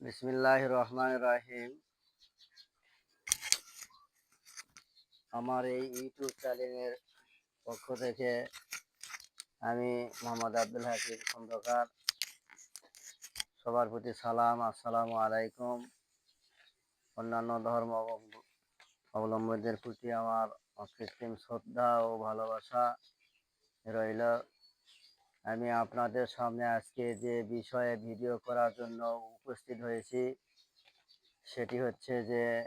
বিসমিল্লাহ রহমান রাহিম আমার এই ইউটিউব চ্যানেলের পক্ষ থেকে আমি মোহাম্মদ আব্দুল হাকিম খন্দকার। সবার প্রতি সালাম, আসসালামু আলাইকুম। অন্যান্য ধর্ম অবলম্ব- অবলম্বীদের প্রতি আমার অকৃত্রিম শ্রদ্ধা ও ভালোবাসা রইল। আমি আপনাদের সামনে আজকে যে বিষয়ে ভিডিও করার জন্য উপস্থিত হয়েছি, সেটি হচ্ছে যে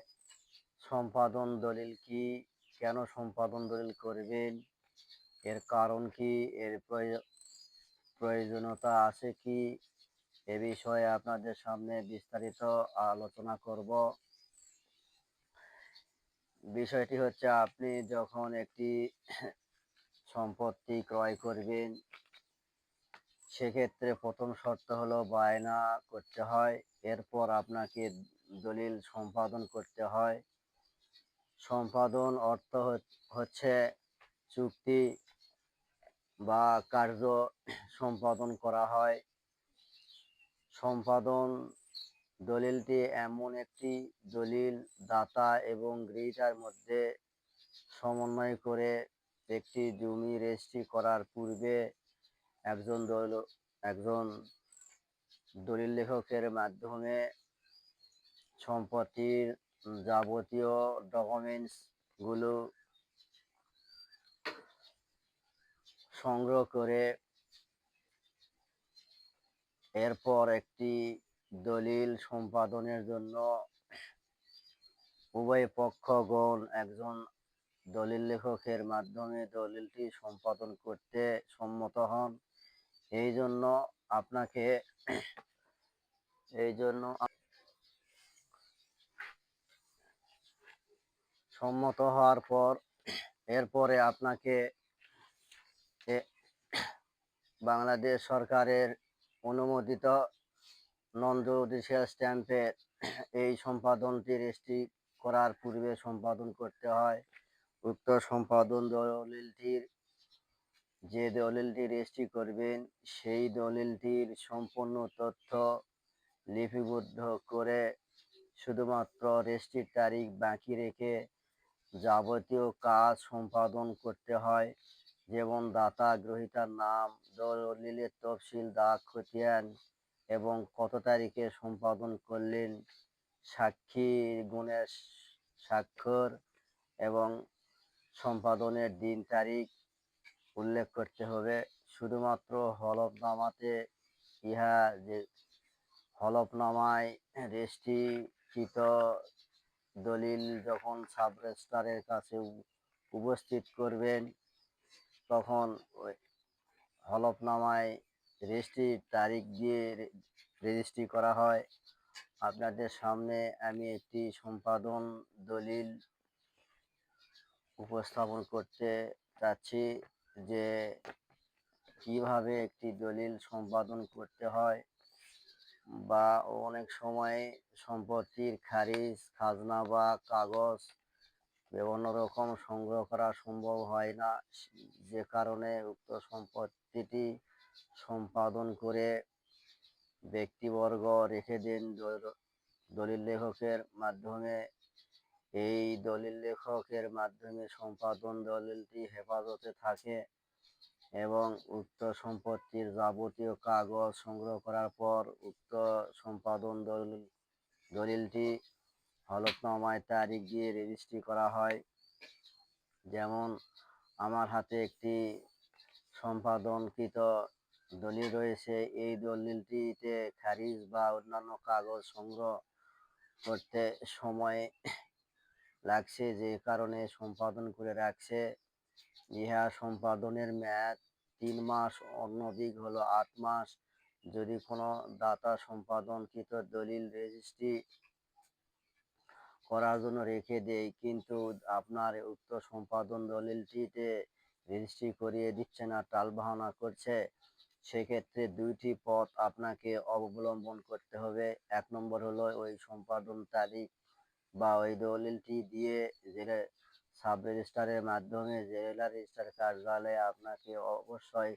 সম্পাদন দলিল কি, কেন সম্পাদন দলিল করবেন, এর কারণ কি, এর প্রয়ো- প্রয়োজনীয়তা আছে কি, এ বিষয়ে আপনাদের সামনে বিস্তারিত আলোচনা করব। বিষয়টি হচ্ছে, আপনি যখন একটি সম্পত্তি ক্রয় করবেন সেক্ষেত্রে প্রথম শর্ত হলো বায়না করতে হয়, এরপর আপনাকে দলিল সম্পাদন করতে হয়। সম্পাদন অর্থ হচ্ছে চুক্তি বা কার্য সম্পাদন করা হয়। সম্পাদন দলিলটি এমন একটি দলিল, দাতা এবং গ্রহীতার মধ্যে সমন্বয় করে একটি জমি রেজিস্ট্রি করার পূর্বে একজন দল, একজন দলিল লেখকের মাধ্যমে সম্পত্তির যাবতীয় ডকুমেন্টসগুলো সংগ্রহ করে এরপর একটি দলিল সম্পাদনের জন্য উভয় পক্ষগণ একজন দলিল লেখকের মাধ্যমে দলিলটি সম্পাদন করতে সম্মত হন। এই জন্য আপনাকে এই জন্য সম্মত হওয়ার পর এরপরে আপনাকে বাংলাদেশ সরকারের অনুমোদিত নন জুডিশিয়াল স্ট্যাম্পে এই সম্পাদনটি রেজিস্ট্রি করার পূর্বে সম্পাদন করতে হয়। উক্ত সম্পাদন দলিলটির যে দলিলটি রেজিস্ট্রি করবেন, সেই দলিলটির সম্পূর্ণ তথ্য লিপিবদ্ধ করে শুধুমাত্র রেজিস্ট্রির তারিখ বাকি রেখে যাবতীয় কাজ সম্পাদন করতে হয়। যেমন দাতা, গ্রহীতার নাম, দলিলের তফসিল, দাগ, খতিয়ান এবং কত তারিখে সম্পাদন করলেন সাক্ষী গুণের স্বাক্ষর এবং সম্পাদনের দিন, তারিখ উল্লেখ করতে হবে, শুধুমাত্র হলফনামাতে ইহা যে হলফনামায় রেজিস্ট্রিকৃত দলিল যখন সাব রেজিস্ট্রারের কাছে উপস্থিত করবেন, তখন ওই হলফনামায় রেজিস্ট্রির তারিখ দিয়ে রেজিস্ট্রি করা হয়। আপনাদের সামনে আমি একটি সম্পাদন দলিল উপস্থাপন করতে চাচ্ছি। যে কীভাবে একটি দলিল সম্পাদন করতে হয় বা অনেক সময় সম্পত্তির খারিজ, খাজনা বা কাগজ বিভিন্ন রকম সংগ্রহ করা সম্ভব হয় না। যে কারণে উক্ত সম্পত্তিটি সম্পাদন করে ব্যক্তিবর্গ রেখে দেন দলিল লেখকের মাধ্যমে। এই দলিল লেখকের মাধ্যমে সম্পাদন দলিলটি হেফাজতে থাকে এবং উক্ত সম্পত্তির যাবতীয় কাগজ সংগ্রহ করার পর উক্ত সম্পাদন দলিল, দলিলটি হলফনামায় তারিখ দিয়ে রেজিস্ট্রি করা হয়। যেমন, আমার হাতে একটি সম্পাদনকৃত দলিল রয়েছে। এই দলিলটিতে খারিজ বা অন্যান্য কাগজ সংগ্রহ করতে সময় লাগছে যে কারণে সম্পাদন করে রাখছে। ইহা সম্পাদনের মেয়াদ তিন মাস, অন্যদিক হলো আট মাস। যদি কোনো দাতা সম্পাদনকৃত দলিল রেজিস্ট্রি করার জন্য রেখে দেয়, কিন্তু আপনার উক্ত সম্পাদন দলিলটিতে রেজিস্ট্রি করিয়ে দিচ্ছে না টালবাহানা করছে, সেক্ষেত্রে দুইটি পথ আপনাকে অবলম্বন করতে হবে। এক নম্বর হলো ওই সম্পাদন তারিখ বা ওই দলিলটি দিয়ে জেলে সাব রেজিস্ট্রারের মাধ্যমে জেলা রেজিস্ট্রার কার্যালয়ে আপনাকে অবশ্যই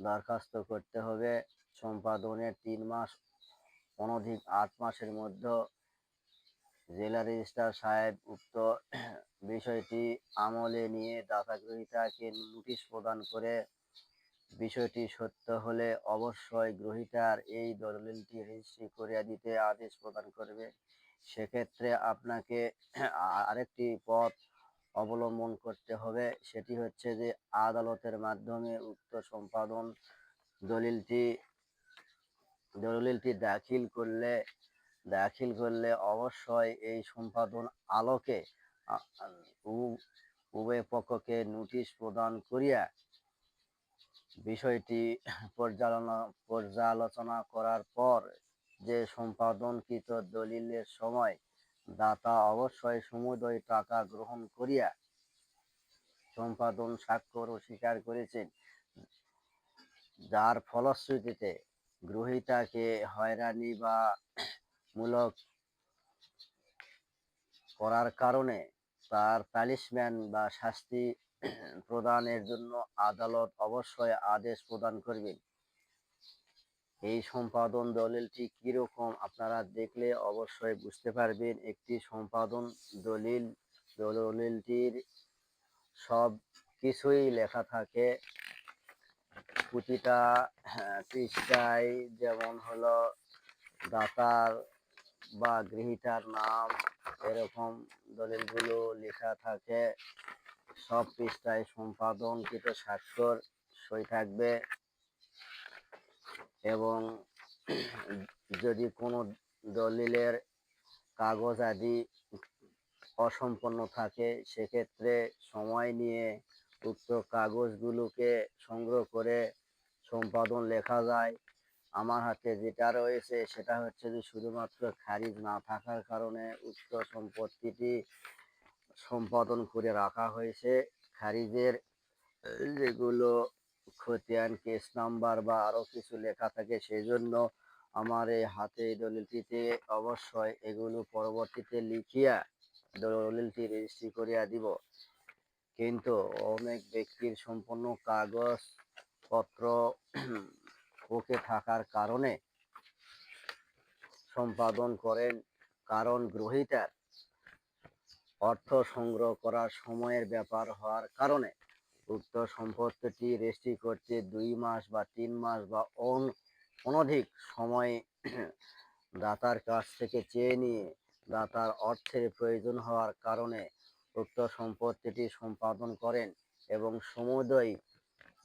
দরখাস্ত করতে হবে। সম্পাদনের তিন মাস, অনধিক আট মাসের মধ্যে জেলা রেজিস্ট্রার সাহেব উক্ত বিষয়টি আমলে নিয়ে দাতা গ্রহীতাকে নোটিশ প্রদান করে বিষয়টি সত্য হলে অবশ্যই গ্রহীতার এই দলিলটি রেজিস্ট্রি করিয়া দিতে আদেশ প্রদান করবে। সেক্ষেত্রে আপনাকে আরেকটি পথ অবলম্বন করতে হবে। সেটি হচ্ছে যে, আদালতের মাধ্যমে উক্ত সম্পাদন দলিলটি দলিলটি দাখিল করলে দাখিল করলে অবশ্যই এই সম্পাদন আলোকে উভয় পক্ষকে নোটিশ প্রদান করিয়া বিষয়টি পর্যালোচনা পর্যালোচনা করার পর যে সম্পাদনকৃত দলিলের সময় দাতা অবশ্যই সমুদয় টাকা গ্রহণ করিয়া সম্পাদন স্বাক্ষর স্বীকার করেছেন। যার ফলশ্রুতিতে গ্রহীতাকে হয়রানি বা মূলক করার কারণে তার পানিশমেন্ট বা শাস্তি প্রদানের জন্য আদালত অবশ্যই আদেশ প্রদান করবেন। এই সম্পাদন দলিলটি কীরকম আপনারা দেখলে অবশ্যই বুঝতে পারবেন। একটি সম্পাদন দলিল দলিলটির সব কিছুই লেখা থাকে। প্রতিটা হ্যাঁ, পৃষ্ঠায় যেমন হলো দাতার বা গৃহীতার নাম এরকম দলিলগুলো লেখা থাকে। সব পৃষ্ঠায় সম্পাদনকৃত স্বাক্ষর সই থাকবে। এবং যদি কোনো দলিলের কাগজ আদি অসম্পন্ন থাকে, সেক্ষেত্রে সময় নিয়ে উক্ত কাগজগুলোকে সংগ্রহ করে সম্পাদন লেখা যায়। আমার হাতে যেটা রয়েছে, সেটা হচ্ছে যে শুধুমাত্র খারিজ না থাকার কারণে উক্ত সম্পত্তিটি সম্পাদন করে রাখা হয়েছে। খারিজের যেগুলো খতিয়ান কেস নাম্বার বা আরও কিছু লেখা থাকে সেই জন্য আমার এই হাতে দলিলটিতে অবশ্যই এগুলো পরবর্তীতে লিখিয়া দলিলটি রেজিস্ট্রি করিয়া দিব। কিন্তু অনেক ব্যক্তির সম্পূর্ণ কাগজ পত্র ওকে থাকার কারণে সম্পাদন করেন কারণ গ্রহীতার অর্থ সংগ্রহ করার সময়ের ব্যাপার হওয়ার কারণে। উক্ত সম্পত্তিটি রেজিস্ট্রি করতে দুই মাস বা তিন মাস বা অন- অনধিক সময় দাতার কাছ থেকে চেয়ে নিয়ে দাতার অর্থের প্রয়োজন হওয়ার কারণে উক্ত সম্পত্তিটি সম্পাদন করেন এবং সমুদয়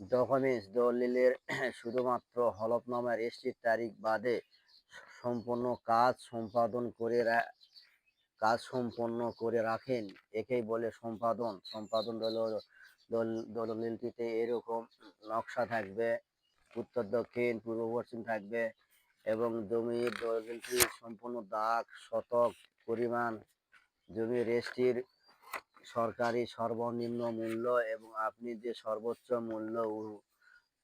ডকুমেন্টস দলিলের শুধুমাত্র হলফনামা রেজিস্ট্রির তারিখ বাদে সম্পূর্ণ কাজ সম্পাদন করে কাজ সম্পন্ন করে রাখেন। একেই বলে সম্পাদন। সম্পাদন দল দল- দলিলটিতে এরকম নকশা থাকবে, উত্তর, দক্ষিণ, পূর্ব, পশ্চিম থাকবে এবং জমির দলিলটির সম্পূর্ণ দাগ, শতক, পরিমাণ জমি রেজিস্ট্রির সরকারি সর্বনিম্ন মূল্য এবং আপনি যে সর্বোচ্চ মূল্য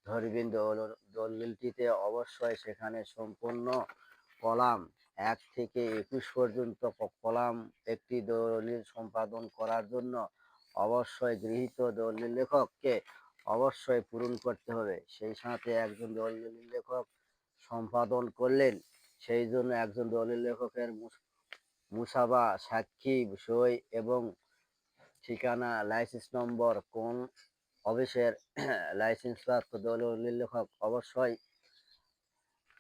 ধরবেন দল- দলিলটিতে অবশ্যই সেখানে সম্পূর্ণ কলাম এক থেকে একুশ পর্যন্ত কলাম একটি দলিল সম্পাদন করার জন্য অবশ্যই গৃহীত দলিল লেখককে অবশ্যই পূরণ করতে হবে। সেই সাথে একজন দলিল লেখক সম্পাদন করলেন, সেই জন্য একজন দলিল লেখকের মুস- মুসাবা সাক্ষী, সই এবং ঠিকানা, লাইসেন্স নম্বর, কোন অফিসের লাইসেন্স প্রাপ্ত দলিল লেখক অবশ্যই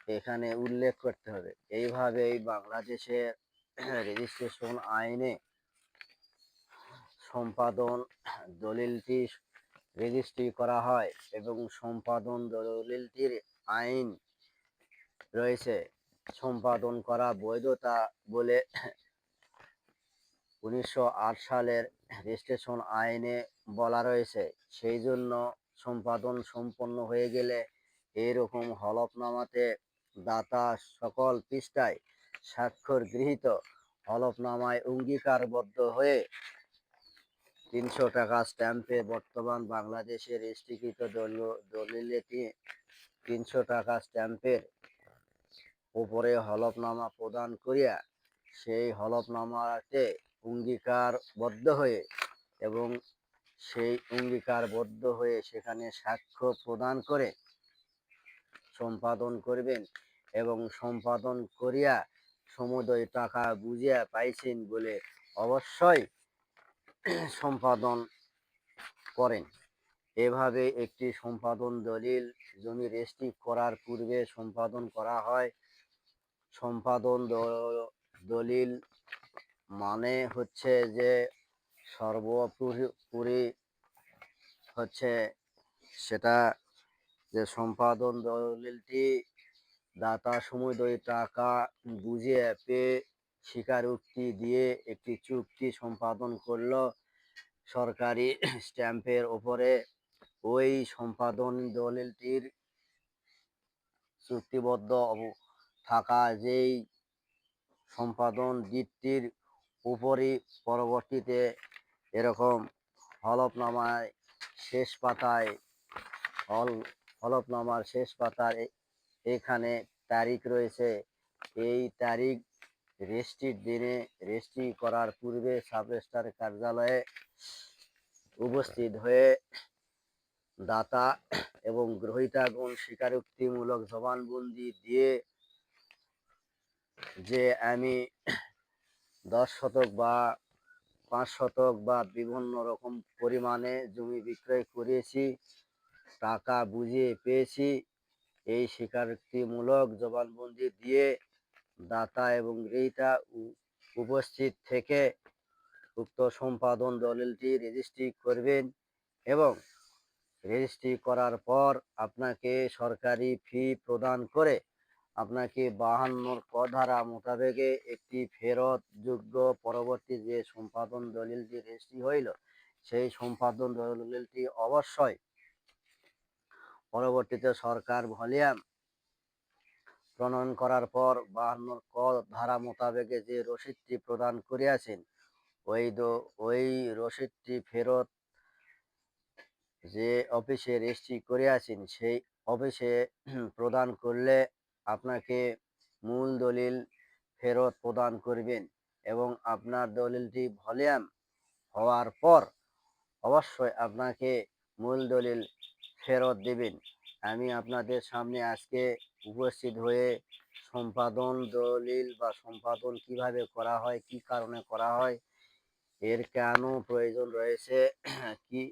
এখানে উল্লেখ করতে হবে। এইভাবেই বাংলাদেশের রেজিস্ট্রেশন আইনে সম্পাদন দলিলটি রেজিস্ট্রি করা হয় এবং সম্পাদন দলিলটির আইন রয়েছে। সম্পাদন করা বৈধতা বলে উনিশশো আট সালের রেজিস্ট্রেশন আইনে বলা রয়েছে। সেই জন্য সম্পাদন সম্পন্ন হয়ে গেলে এরকম হলফনামাতে দাতা সকল পৃষ্ঠায় স্বাক্ষর গৃহীত হলফনামায় অঙ্গীকারবদ্ধ হয়ে তিনশো টাকা স্ট্যাম্পে বর্তমান বাংলাদেশের রেজিস্ট্রিকৃত দলিলটি তিনশো টাকা স্ট্যাম্পের উপরে হলফনামা প্রদান করিয়া সেই হলফনামাতে অঙ্গীকারবদ্ধ হয়ে এবং সেই অঙ্গীকারবদ্ধ হয়ে সেখানে সাক্ষ্য প্রদান করে সম্পাদন করবেন এবং সম্পাদন করিয়া সমুদয় টাকা বুঝিয়া পাইছেন বলে অবশ্যই সম্পাদন করেন। এভাবে একটি সম্পাদন দলিল জমি রেজিস্ট্রি করার পূর্বে সম্পাদন করা হয়। সম্পাদন দলিল মানে হচ্ছে যে সর্বোপরি হচ্ছে সেটা যে সম্পাদন দলিলটি দাতা সমুদয় টাকা বুঝিয়ে পেয়ে স্বীকারোক্তি দিয়ে একটি চুক্তি সম্পাদন করল। সরকারি স্ট্যাম্পের ওপরে ওই সম্পাদন দলিলটির চুক্তিবদ্ধ থাকা যেই সম্পাদন দিকটির উপরই পরবর্তীতে এরকম হলফনামায় শেষ পাতায়, হল, হলফনামার শেষ পাতার এখানে তারিখ রয়েছে। এই তারিখ রেজিস্ট্রির দিনে রেজিস্ট্রি করার পূর্বে সাব রেজিস্ট্রার কার্যালয়ে উপস্থিত হয়ে দাতা এবং গ্রহীতাগণ স্বীকারোক্তিমূলক জবানবন্দি দিয়ে যে আমি দশ শতক বা পাঁচ শতক বা বিভিন্ন রকম পরিমাণে জমি বিক্রয় করেছি, টাকা বুঝিয়ে পেয়েছি, এই স্বীকারোক্তিমূলক জবানবন্দি দিয়ে দাতা এবং গ্রহীতা উপস্থিত থেকে উক্ত সম্পাদন দলিলটি রেজিস্ট্রি করবেন এবং রেজিস্ট্রি করার পর আপনাকে সরকারি ফি প্রদান করে আপনাকে বাহান্নর ক ধারা মোতাবেকে একটি ফেরত যোগ্য পরবর্তী যে সম্পাদন দলিলটি রেজিস্ট্রি হইল, সেই সম্পাদন দলিলটি অবশ্যই পরবর্তীতে সরকার ভলিউম প্রণয়ন করার পর বাহান্নর ক ধারা মোতাবেকে যে রসিদটি প্রদান করিয়াছেন, ওই ওই রসিদটি ফেরত যে অফিসে রেজিস্ট্রি করিয়াছেন, সেই অফিসে প্রদান করলে আপনাকে মূল দলিল ফেরত প্রদান করবেন এবং আপনার দলিলটি ভলিউম হওয়ার পর অবশ্যই আপনাকে মূল দলিল ফেরত দেবেন। আমি আপনাদের সামনে আজকে উপস্থিত হয়ে সম্পাদন দলিল বা সম্পাদন কীভাবে করা হয়, কি কারণে করা হয়, এর কেন প্রয়োজন রয়েছে, কি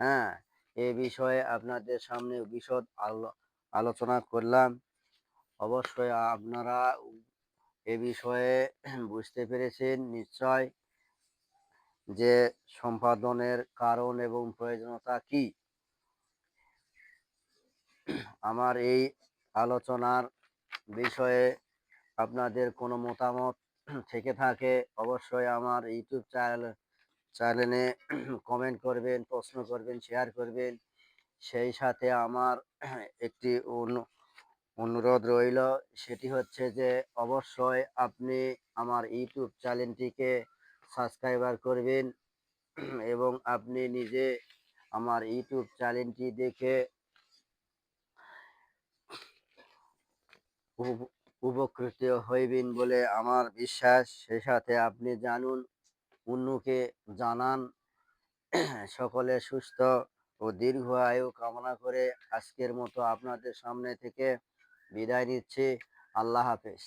হ্যাঁ এ বিষয়ে আপনাদের সামনে বিশদ আলো- আলোচনা করলাম। অবশ্যই আপনারা এ বিষয়ে বুঝতে পেরেছেন নিশ্চয় যে সম্পাদনের কারণ এবং প্রয়োজনীয়তা কি। আমার এই আলোচনার বিষয়ে আপনাদের কোনো মতামত থেকে থাকে, অবশ্যই আমার ইউটিউব চ্যানেল, চ্যানেলে কমেন্ট করবেন, প্রশ্ন করবেন শেয়ার করবেন। সেই সাথে আমার একটি অনু- অনুরোধ রইল, সেটি হচ্ছে যে অবশ্যই আপনি আমার ইউটিউব চ্যানেলটিকে সাবস্ক্রাইবার করবেন এবং আপনি নিজে আমার ইউটিউব চ্যানেলটি দেখে উপকৃত হইবেন বলে আমার বিশ্বাস। সে সাথে আপনি জানুন, অন্যকে জানান। সকলে সুস্থ ও দীর্ঘ আয়ু কামনা করে আজকের মতো আপনাদের সামনে থেকে বিদায় নিচ্ছি। আল্লাহ হাফেজ।